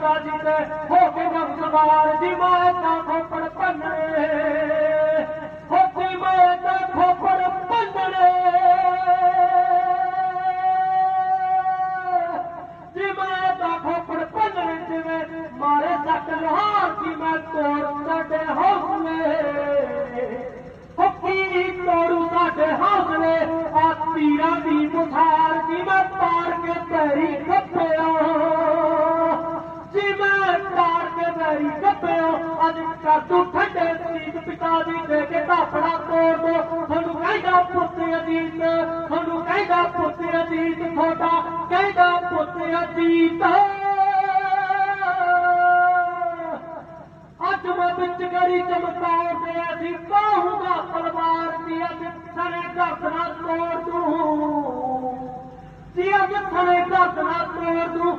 ਰਾਜੀ ਤੇ ਹੋ ਕੇ ਬਖਸ਼ਵਾਰ ਦੀ ਮਾਤਾ ਖੋਪੜ ਪੰਨੇ ਤਾਰ ਕੇ ਮੇਰੀ ਕੱਪਿਓ ਅੱਜ ਕਰ ਤੂੰ ਠੰਡੇ ਸੀਤ ਪਿਤਾ ਦੀ ਦੇ ਕੇ ਧਾਪੜਾ ਤੋੜ ਦੋ ਤੁਹਾਨੂੰ ਕਹਿੰਦਾ ਪੁੱਤ ਅਦੀਤ ਤੁਹਾਨੂੰ ਕਹਿੰਦਾ ਪੁੱਤ ਅਦੀਤ ਤੁਹਾਡਾ ਕਹਿੰਦਾ ਪੁੱਤ ਅਦੀਤ ਅੱਜ ਮੈਂ ਵਿੱਚ ਗਰੀ ਚਮਕਾਰ ਤੇ ਅਸੀਂ ਕਹੂੰਗਾ ਪਰਿਵਾਰ ਦੀ ਅੱਜ ਸਾਰੇ ਘਰ ਦਾ ਤੋੜ ਦੂੰ ਜੀ ਅੱਜ ਸਾਰੇ ਘਰ ਦਾ ਤੋੜ ਦੂੰ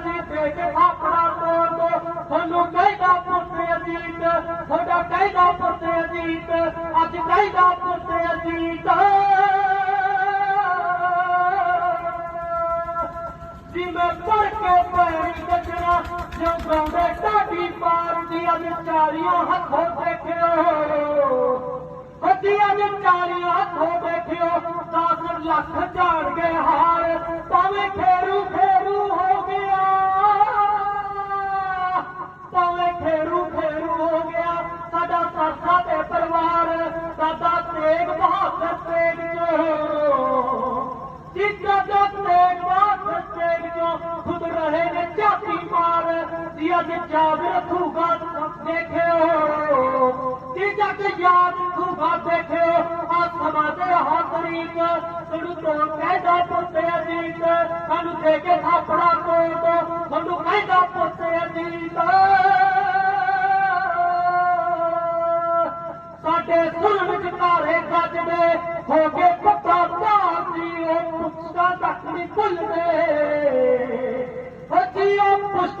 ਦੀ ਬੇਟੇ ਆਪਣਾ ਤੋੜ ਦੋ ਸਾਨੂੰ ਕਹਿੰਦਾ ਪੁੱਤੇ ਅਜੀਤ ਸਾਡਾ ਕਹਿੰਦਾ ਪੁੱਤੇ ਅਜੀਤ ਅੱਜ ਕਹਿੰਦਾ ਪੁੱਤੇ ਅਜੀਤ ਜਿਵੇਂ ਪੜ ਕੇ ਪੈਰੀ ਗੱਜਣਾ ਜਿਉਂ ਗਾਉਂਦੇ ਢਾਡੀ ਪਾਰ ਅੱਜ ਵਿਚਾਰੀਆਂ ਹੱਥੋਂ ਦੇਖਿਓ ਹੱਡੀਆਂ ਵਿਚਾਰੀਆਂ ਹੱਥੋਂ ਦੇਖਿਓ ਕਾਸਰ ਲੱਖ ਝਾੜ ਗਏ ਹਾਰ ਭਾਵੇਂ ਫੇਰੂ सॼे सर वे गजो पुस्तु अची पुस्त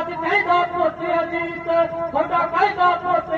ਅੱਜ ਨਹੀਂ ਦਾਤ ਮੋਤੀ ਅਜੀਤ ਸਾਡਾ ਕਾਇਦਾ ਤੋਂ